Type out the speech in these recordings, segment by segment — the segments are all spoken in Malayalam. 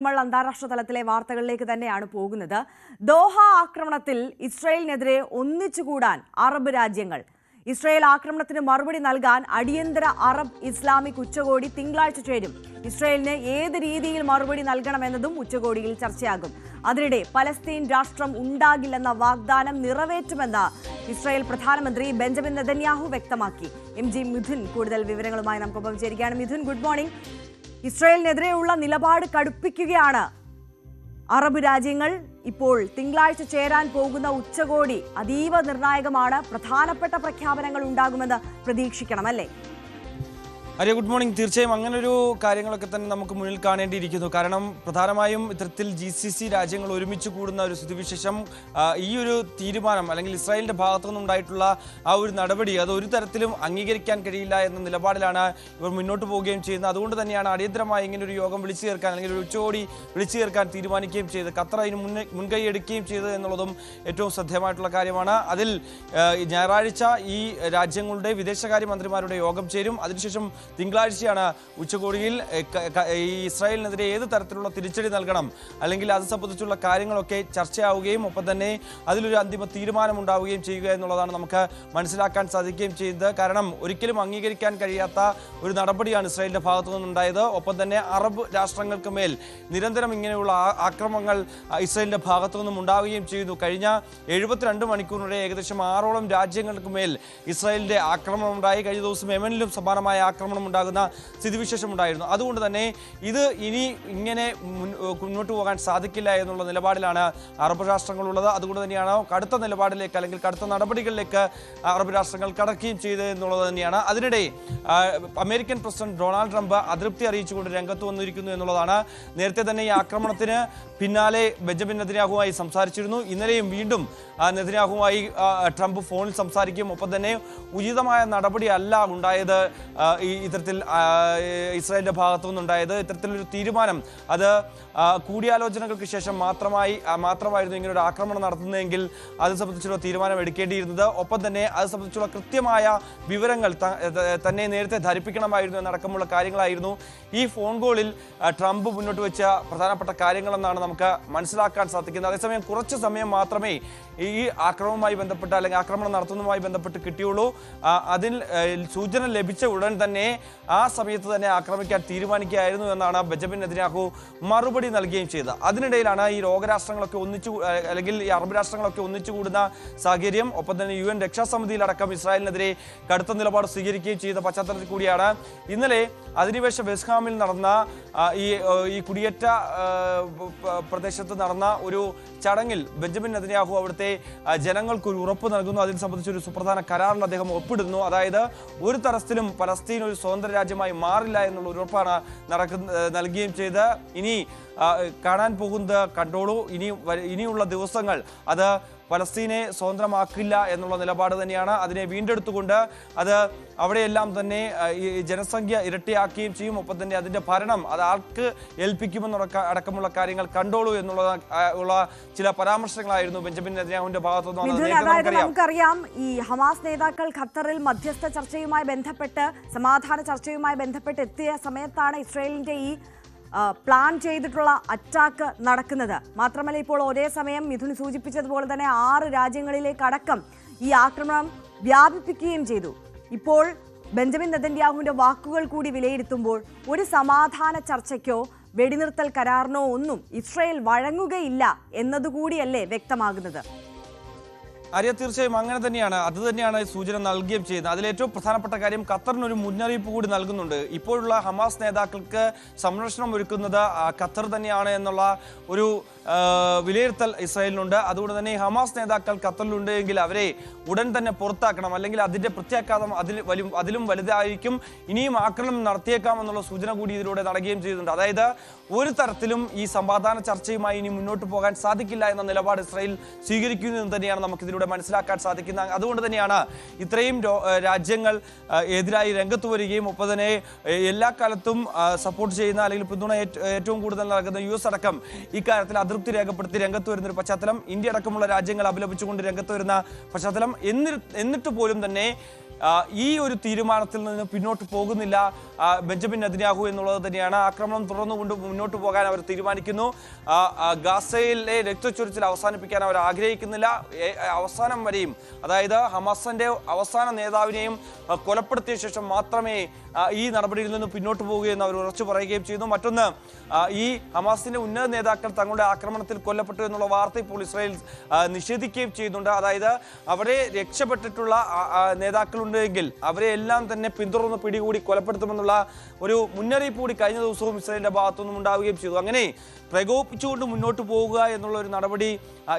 നമ്മൾ അന്താരാഷ്ട്ര തലത്തിലെ വാർത്തകളിലേക്ക് തന്നെയാണ് പോകുന്നത്. ദോഹ ആക്രമണത്തിൽ ഇസ്രയേലിനെതിരെ ഒന്നിച്ചുകൂടാൻ അറബ് രാജ്യങ്ങൾ. ഇസ്രയേൽ ആക്രമണത്തിന് മറുപടി നൽകാൻ അടിയന്തര അറബ് ഇസ്ലാമിക് ഉച്ചകോടി തിങ്കളാഴ്ച ചേരും. ഇസ്രയേലിന് ഏത് രീതിയിൽ മറുപടി നൽകണമെന്നതും ഉച്ചകോടിയിൽ ചർച്ചയാകും. അതിനിടെ പലസ്തീൻ രാഷ്ട്രം ഉണ്ടാകില്ലെന്ന വാഗ്ദാനം നിറവേറ്റുമെന്ന് ഇസ്രായേൽ പ്രധാനമന്ത്രി ബെഞ്ചമിൻ നെതന്യാഹു വ്യക്തമാക്കി. എം ജി മിഥുൻ കൂടുതൽ വിവരങ്ങളുമായി നമുക്കൊപ്പം ചേരുകയാണ്. Mithun good morning. ഇസ്രായേലിനെതിരെയുള്ള നിലപാട് കടുപ്പിക്കുകയാണ്. അറബ് രാജ്യങ്ങൾ ഇപ്പോൾ തിങ്കളാഴ്ച ചേരാൻ പോകുന്ന ഉച്ചകോടി അതീവ നിർണായകമാണ്. പ്രധാനപ്പെട്ട പ്രഖ്യാപനങ്ങൾ ഉണ്ടാകുമെന്ന് പ്രതീക്ഷിക്കണം അല്ലേ അരെ ഗുഡ് മോർണിംഗ് തീർച്ചയായും അങ്ങനെ ഒരു കാര്യങ്ങളൊക്കെ തന്നെ നമുക്ക് മുന്നിൽ കാണേണ്ടിയിരിക്കുന്നു. കാരണം പ്രധാനമായും ഇത്തരത്തിൽ ജി സി സി രാജ്യങ്ങൾ ഒരുമിച്ച് കൂടുന്ന ഒരു സ്ഥിതിവിശേഷം ഈ ഒരു തീരുമാനം അല്ലെങ്കിൽ ഇസ്രായേലിന്റെ ഭാഗത്തു നിന്നുണ്ടായിട്ടുള്ള ആ ഒരു നടപടി അത് ഒരു തരത്തിലും അംഗീകരിക്കാൻ കഴിയില്ല എന്ന നിലപാടിലാണ് ഇവർ മുന്നോട്ട് പോവുകയും ചെയ്യുന്നത്. അതുകൊണ്ട് തന്നെയാണ് അടിയന്തരമായി ഇങ്ങനെ ഒരു യോഗം വിളിച്ചു ചേർക്കാൻ അല്ലെങ്കിൽ ഒരു ഉച്ചകോടി വിളിച്ചു ചേർക്കാൻ തീരുമാനിക്കുകയും ചെയ്തത്. ഖത്തർ അതിന് മുൻകൈ എടുക്കുകയും ചെയ്തത് എന്നുള്ളതും ഏറ്റവും ശ്രദ്ധേയമായിട്ടുള്ള കാര്യമാണ്. അതിൽ ഞായറാഴ്ച ഈ രാജ്യങ്ങളുടെ വിദേശകാര്യമന്ത്രിമാരുടെ യോഗം ചേരും. അതിനുശേഷം തിങ്കളാഴ്ചയാണ് ഉച്ചകോടിയിൽ ഇസ്രായേലിനെതിരെ ഏത് തരത്തിലുള്ള തിരിച്ചടി നൽകണം? അല്ലെങ്കിൽ അത് സംബന്ധിച്ചുള്ള കാര്യങ്ങളൊക്കെ ചർച്ചയാവുകയും ഒപ്പം തന്നെ അതിലൊരു അന്തിമ തീരുമാനമുണ്ടാവുകയും ചെയ്യുക എന്നുള്ളതാണ് നമുക്ക് മനസ്സിലാക്കാൻ സാധിക്കുകയും ചെയ്യുന്നത് കാരണം ഒരിക്കലും അംഗീകരിക്കാൻ കഴിയാത്ത ഒരു നടപടിയാണ് ഇസ്രായേലിന്റെ ഭാഗത്തു നിന്നുണ്ടായത്. ഒപ്പം തന്നെ അറബ് രാഷ്ട്രങ്ങൾക്ക് മേൽ നിരന്തരം ഇങ്ങനെയുള്ള ആക്രമങ്ങൾ ഇസ്രായേലിന്റെ ഭാഗത്തു നിന്നും ഉണ്ടാവുകയും ചെയ്യുന്നു കഴിഞ്ഞ എഴുപത്തിരണ്ട് മണിക്കൂറിനിടെ ഏകദേശം ആറോളം രാജ്യങ്ങൾക്ക് മേൽ ഇസ്രായേലിന്റെ ആക്രമണം ഉണ്ടായി. കഴിഞ്ഞ ദിവസം യമനിലും സമാനമായ ആക്രമണം ഉണ്ടാകുന്ന സ്ഥിതിവിശേഷം ഉണ്ടായിരുന്നു. അതുകൊണ്ട് തന്നെ ഇത് ഇനി ഇങ്ങനെ മുന്നോട്ട് പോകാൻ സാധിക്കില്ല എന്നുള്ള നിലപാടിലാണ് അറബ് രാഷ്ട്രങ്ങളുള്ളത്. അതുകൊണ്ട് തന്നെയാണ് കടുത്ത നിലപാടിലേക്ക് അല്ലെങ്കിൽ കടുത്ത നടപടികളിലേക്ക് അറബ് രാഷ്ട്രങ്ങൾ കടക്കുകയും ചെയ്തത് എന്നുള്ളത് തന്നെയാണ്. അതിനിടെ അമേരിക്കൻ പ്രസിഡന്റ് ഡൊണാൾഡ് ട്രംപ് അതൃപ്തി അറിയിച്ചുകൊണ്ട് രംഗത്ത് വന്നിരിക്കുന്നു എന്നുള്ളതാണ്. നേരത്തെ തന്നെ ഈ ആക്രമണത്തിന് പിന്നാലെ ബെഞ്ചമിൻ നെതിരാഹുമായി സംസാരിച്ചിരുന്നു. ഇന്നലെയും വീണ്ടും നെതിരാഹുമായി ട്രംപ് ഫോണിൽ സംസാരിക്കും. ഒപ്പം തന്നെ ഉചിതമായ നടപടിയല്ല ഉണ്ടായത് ഈ ഇത്തരത്തിൽ ഇസ്രായേലിന്റെ ഭാഗത്തു നിന്നുണ്ടായത്. ഇത്തരത്തിലൊരു തീരുമാനം അത് കൂടിയാലോചനകൾക്ക് ശേഷം മാത്രമായി മാത്രമായിരുന്നു ഇങ്ങനെ ഒരു ആക്രമണം നടത്തുന്നതെങ്കിൽ അത് സംബന്ധിച്ചുള്ള തീരുമാനം എടുക്കേണ്ടിയിരുന്നത്. ഒപ്പം തന്നെ അത് സംബന്ധിച്ചുള്ള കൃത്യമായ വിവരങ്ങൾ തന്നെ നേരത്തെ ധരിപ്പിക്കണമായിരുന്നു എന്നടക്കമുള്ള കാര്യങ്ങളായിരുന്നു. ഈ ഫോൺ കോളിൽ ട്രംപ് മുന്നോട്ട് വെച്ച പ്രധാനപ്പെട്ട കാര്യങ്ങളെന്നാണ് നമുക്ക് മനസ്സിലാക്കാൻ സാധിക്കുന്നത്. അതേസമയം കുറച്ച് സമയം മാത്രമേ ഈ ആക്രമണവുമായി ബന്ധപ്പെട്ട് അല്ലെങ്കിൽ ആക്രമണം നടത്തുന്നതുമായി ബന്ധപ്പെട്ട് കിട്ടിയുള്ളൂ. അതിൽ സൂചന ലഭിച്ച ഉടൻ തന്നെ ആ സമയത്ത് തന്നെ ആക്രമിക്കാൻ തീരുമാനിക്കുകയായിരുന്നു എന്നാണ് ബെഞ്ചമിൻ നെതന്യാഹു മറുപടി നൽകുകയും ചെയ്തത്. അതിനിടയിലാണ് ഈ ലോകരാഷ്ട്രങ്ങളൊക്കെ ഒന്നിച്ചു അല്ലെങ്കിൽ ഈ അറബ് രാഷ്ട്രങ്ങളൊക്കെ ഒന്നിച്ചു കൂടുന്ന സാഹചര്യം. ഒപ്പം തന്നെ യു എൻ രക്ഷാസമിതിയിലടക്കം ഇസ്രായേലിനെതിരെ കടുത്ത നിലപാട് സ്വീകരിക്കുകയും ചെയ്ത പശ്ചാത്തലത്തിൽ കൂടിയാണ് ഇന്നലെ അധിനിവേശ വെസ്ഹാമിൽ നടന്ന ഈ ഈ കുടിയേറ്റ പ്രദേശത്ത് നടന്ന ഒരു ചടങ്ങിൽ ബെഞ്ചമിൻ നെതന്യാഹു അവിടുത്തെ ജനങ്ങൾക്കൊരു ഉറപ്പ് നൽകുന്നു. അതിനെ സംബന്ധിച്ച് ഒരു സുപ്രധാന കരാറിൽ അദ്ദേഹം ഒപ്പിടുന്നു. അതായത് ഒരു തരത്തിലും പലസ്തീൻ ഒരു സ്വതന്ത്ര രാജ്യമായി മാറില്ല എന്നുള്ള ഉറപ്പാണ് നടക്കുന്ന നൽകുകയും ചെയ്ത്. ഇനി കാണാൻ പോകുന്നത് കണ്ടോളൂ. ഇനി ഇനിയുള്ള ദിവസങ്ങൾ അത് പലസ്തീനെ സ്വതന്ത്രമാക്കില്ല എന്നുള്ള നിലപാട് തന്നെയാണ്. അതിനെ വീണ്ടെടുത്തുകൊണ്ട് അത് അവിടെയെല്ലാം തന്നെ ഈ ജനസംഖ്യ ഇരട്ടിയാക്കുകയും ചെയ്യും. ഒപ്പം തന്നെ അതിന്റെ ഭരണം അത് ആർക്ക് ഏൽപ്പിക്കുമെന്നുള്ള അടക്കമുള്ള കാര്യങ്ങൾ കണ്ടോളൂ എന്നുള്ള ഉള്ള ചില പരാമർശങ്ങളായിരുന്നു ബെഞ്ചമിൻ നെതന്യാഹുവിന്റെ ഭാഗത്തു നിന്ന് നമുക്കറിയാം? ഈ ഹമാസ് നേതാക്കൾ ഖത്തറിൽ മധ്യസ്ഥ ചർച്ചയുമായി ബന്ധപ്പെട്ട് സമാധാന ചർച്ചയുമായി ബന്ധപ്പെട്ട് എത്തിയ സമയത്താണ് ഇസ്രയേലിന്റെ ഈ പ്ലാൻ ചെയ്തിട്ടുള്ള അറ്റാക്ക് നടക്കുന്നത്. മാത്രമല്ല ഇപ്പോൾ ഒരേ സമയം മിഥുൻ സൂചിപ്പിച്ചതുപോലെ തന്നെ ആറ് രാജ്യങ്ങളിലേക്കടക്കം ഈ ആക്രമണം വ്യാപിപ്പിക്കുകയും ചെയ്തു. ഇപ്പോൾ ബെഞ്ചമിൻ നെതന്യാഹുവിന്റെ വാക്കുകൾ കൂടി വിലയിരുത്തുമ്പോൾ ഒരു സമാധാന ചർച്ചയ്ക്കോ വെടിനിർത്തൽ കരാറിനോ ഒന്നും ഇസ്രയേൽ വഴങ്ങുകയില്ല എന്നതുകൂടിയല്ലേ വ്യക്തമാകുന്നത്. ആര്യ തീർച്ചയായും അങ്ങനെ തന്നെയാണ്. അത് തന്നെയാണ് സൂചന നൽകുകയും ചെയ്യുന്നത്. അതിൽ ഏറ്റവും പ്രധാനപ്പെട്ട കാര്യം ഖത്തറിന് ഒരു മുന്നറിയിപ്പ് കൂടി നൽകുന്നുണ്ട്. ഇപ്പോഴുള്ള ഹമാസ് നേതാക്കൾക്ക് സംരക്ഷണം ഒരുക്കുന്നത് ഖത്തർ തന്നെയാണ് എന്നുള്ള ഒരു വിലയിരുത്തൽ ഇസ്രായേലിനുണ്ട്. അതുകൊണ്ട് തന്നെ ഹമാസ് നേതാക്കൾ ഖത്തറിലുണ്ട് എങ്കിൽ അവരെ ഉടൻ തന്നെ പുറത്താക്കണം. അല്ലെങ്കിൽ അതിന്റെ പ്രത്യാഘാതം അതിൽ വലിയ അതിലും വലുതായിരിക്കും. ഇനിയും ആക്രമണം നടത്തിയേക്കാം എന്നുള്ള സൂചന കൂടി ഇതിലൂടെ നൽകുകയും ചെയ്യുന്നുണ്ട് അതായത് ഒരു തരത്തിലും ഈ സമാധാന ചർച്ചയുമായി ഇനി മുന്നോട്ട് പോകാൻ സാധിക്കില്ല എന്ന നിലപാട് ഇസ്രായേൽ സ്വീകരിക്കുന്നു എന്ന് തന്നെയാണ് നമുക്ക് ഇതിലൂടെ മനസ്സിലാക്കാൻ സാധിക്കുന്ന അതുകൊണ്ട് തന്നെയാണ് ഇത്രയും രാജ്യങ്ങൾ എതിരായി രംഗത്ത് വരികയും ഒപ്പം തന്നെ എല്ലാ കാലത്തും സപ്പോർട്ട് ചെയ്യുന്ന അല്ലെങ്കിൽ പിന്തുണ ഏറ്റവും കൂടുതൽ നൽകുന്ന യു എസ് അടക്കം ഇക്കാര്യത്തിൽ അതൃപ്തി രേഖപ്പെടുത്തി രംഗത്ത് വരുന്ന ഒരു പശ്ചാത്തലം. ഇന്ത്യ അടക്കമുള്ള രാജ്യങ്ങൾ അപലപിച്ചുകൊണ്ട് രംഗത്ത് വരുന്ന പശ്ചാത്തലം എന്നിട്ട് പോലും തന്നെ ഈ ഒരു തീരുമാനത്തിൽ നിന്ന് പിന്നോട്ട് പോകുന്നില്ല ബെഞ്ചമിൻ നദിനാഹു എന്നുള്ളത് തന്നെയാണ്. ആക്രമണം തുടർന്നുകൊണ്ട് മുന്നോട്ട് പോകാൻ അവർ തീരുമാനിക്കുന്നു. ഗാസയിലെ രക്തച്ചൊരിച്ചിൽ അവസാനിപ്പിക്കാൻ അവർ ആഗ്രഹിക്കുന്നില്ല. അവസാനം വരെയും അതായത് ഹമാസിന്റെ അവസാന നേതാവിനെയും കൊലപ്പെടുത്തിയ ശേഷം മാത്രമേ ഈ നടപടിയിൽ നിന്ന് പിന്നോട്ട് പോവുകയെന്ന് അവർ ഉറച്ചു പറയുകയും ചെയ്യുന്നു. മറ്റൊന്ന് ഈ ഹമാസിന്റെ ഉന്നത നേതാക്കൾ തങ്ങളുടെ ആക്രമണത്തിൽ കൊല്ലപ്പെട്ടു എന്നുള്ള വാർത്ത ഇപ്പോൾ ഇസ്രായേൽ നിഷേധിക്കുകയും ചെയ്യുന്നുണ്ട്. അതായത് അവരെ രക്ഷപ്പെട്ടിട്ടുള്ള ആ, നേതാക്കളുണ്ടെങ്കിൽ അവരെ എല്ലാം തന്നെ പിന്തുടർന്ന് പിടികൂടി കൊലപ്പെടുത്തുമെന്നുള്ള ഒരു മുന്നറിയിപ്പ് കൂടി കഴിഞ്ഞ ദിവസവും ഇസ്രയേലിന്റെ ഭാഗത്തുനിന്നും ഉണ്ടാവുകയും ചെയ്തു. അങ്ങനെ പ്രകോപിപ്പിച്ചുകൊണ്ട് മുന്നോട്ട് പോവുക എന്നുള്ള ഒരു നടപടി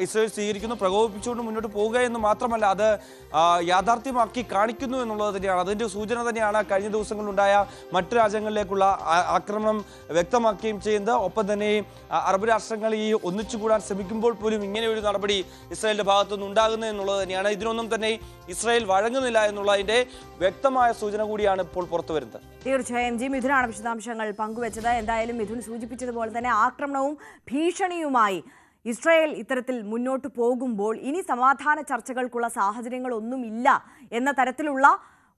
ഇസ്രയേൽ സ്വീകരിക്കുന്നു. പ്രകോപിപ്പിച്ചുകൊണ്ട് മുന്നോട്ട് പോവുക എന്ന് മാത്രമല്ല അത് യാഥാർത്ഥ്യമാക്കി കാണിക്കുന്നു എന്നുള്ളത് തന്നെയാണ്. അതിന്റെ സൂചന തന്നെയാണ് കഴിഞ്ഞ ദിവസങ്ങളിലുണ്ടായ മറ്റു രാജ്യങ്ങളിലേക്കുള്ള ആക്രമണം വ്യക്തമാക്കുകയും ചെയ്യുന്നത്. ഒപ്പം തന്നെ അറബ് രാഷ്ട്രങ്ങൾ ഈ ഒന്നിച്ചുകൂടാൻ ശ്രമിക്കുമ്പോൾ പോലും ഇങ്ങനെ ഒരു നടപടി ഇസ്രായേലിന്റെ ഭാഗത്തുനിന്ന് ഉണ്ടാകുന്നത് എന്നുള്ളത് തന്നെയാണ്. ഇതിനൊന്നും തന്നെ ഇസ്രായേൽ വഴങ്ങുന്നില്ല എന്നുള്ളതിന്റെ വ്യക്തമായ സൂചന കൂടിയാണ് ഇപ്പോൾ പുറത്തു വരുന്നത്. തീർച്ചയായും ജി മിഥുനാണ് വിശദാംശങ്ങൾ പങ്കുവച്ചത്. എന്തായാലും മിഥുൻ സൂചിപ്പിച്ചതുപോലെ തന്നെ ആക്രമണവും ഭീഷണിയുമായി ഇസ്രായേൽ ഇത്തരത്തിൽ മുന്നോട്ട് പോകുമ്പോൾ ഇനി സമാധാന ചർച്ചകൾക്കുള്ള സാഹചര്യങ്ങളൊന്നുമില്ല എന്ന തരത്തിലുള്ള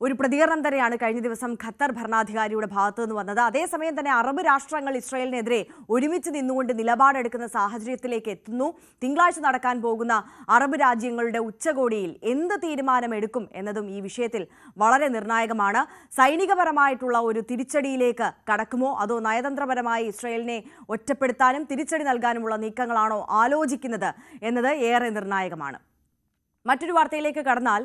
ഒരു പ്രതികരണം തന്നെയാണ് കഴിഞ്ഞ ദിവസം ഖത്തർ ഭരണാധികാരിയുടെ ഭാഗത്തു നിന്ന് വന്നത്. അതേസമയം തന്നെ അറബ് രാഷ്ട്രങ്ങൾ ഇസ്രായേലിനെതിരെ ഒരുമിച്ച് നിന്നുകൊണ്ട് നിലപാടെടുക്കുന്ന സാഹചര്യത്തിലേക്ക് എത്തുന്നു. തിങ്കളാഴ്ച നടക്കാൻ പോകുന്ന അറബ് രാജ്യങ്ങളുടെ ഉച്ചകോടിയിൽ എന്ത് തീരുമാനമെടുക്കും എന്നതും ഈ വിഷയത്തിൽ വളരെ നിർണായകമാണ്. സൈനികപരമായിട്ടുള്ള ഒരു തിരിച്ചടിയിലേക്ക് കടക്കുമോ? അതോ നയതന്ത്രപരമായി ഇസ്രായേലിനെ ഒറ്റപ്പെടുത്താനും തിരിച്ചടി നൽകാനുമുള്ള നീക്കങ്ങളാണോ ആലോചിക്കുന്നത് എന്നത് ഏറെ നിർണായകമാണ്. മറ്റൊരു വാർത്തയിലേക്ക് കടന്നാൽ